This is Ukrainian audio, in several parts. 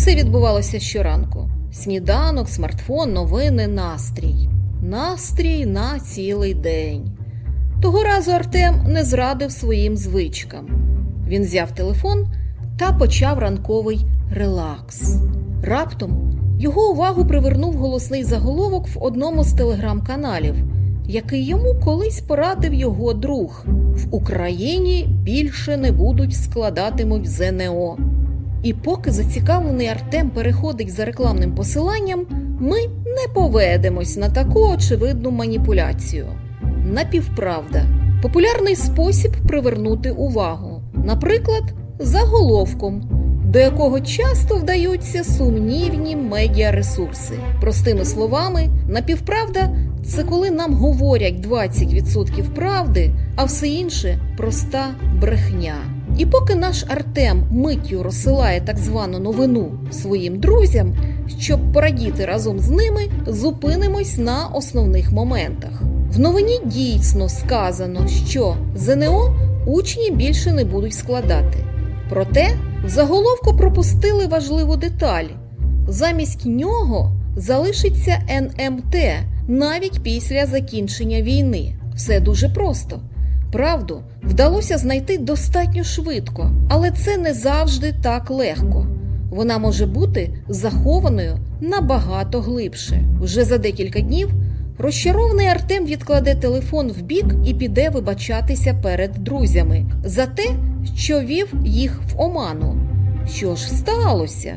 це відбувалося щоранку: сніданок, смартфон, новини, настрій. Настрій на цілий день. Того разу Артем не зрадив своїм звичкам. Він взяв телефон та почав ранковий релакс. Раптом його увагу привернув голосний заголовок в одному з телеграм-каналів, який йому колись порадив його друг. В Україні більше не будуть складатимуть ЗНО. І поки зацікавлений Артем переходить за рекламним посиланням, ми не поведемось на таку очевидну маніпуляцію. Напівправда популярний спосіб привернути увагу, наприклад, заголовком, до якого часто вдаються сумнівні медіаресурси. Простими словами, напівправда це коли нам говорять 20% правди, а все інше проста брехня. І поки наш Артем миттю розсилає так звану новину своїм друзям, щоб порадіти разом з ними, зупинимось на основних моментах. В новині дійсно сказано, що ЗНО учні більше не будуть складати. Проте в заголовку пропустили важливу деталь. Замість нього залишиться НМТ навіть після закінчення війни. Все дуже просто. Правду вдалося знайти достатньо швидко, але це не завжди так легко. Вона може бути захованою набагато глибше. Вже за декілька днів розчарований Артем відкладе телефон в бік і піде вибачатися перед друзями за те, що вів їх в оману. Що ж сталося?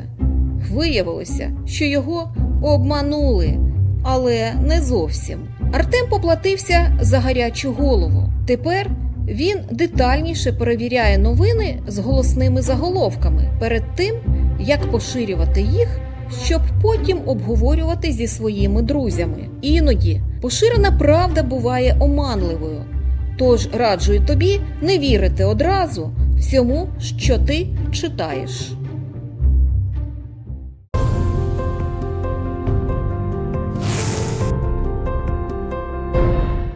Виявилося, що його обманули, але не зовсім. Артем поплатився за гарячу голову. Тепер він детальніше перевіряє новини з голосними заголовками перед тим, як поширювати їх, щоб потім обговорювати зі своїми друзями. Іноді поширена правда буває оманливою. Тож раджую тобі не вірити одразу всьому, що ти читаєш.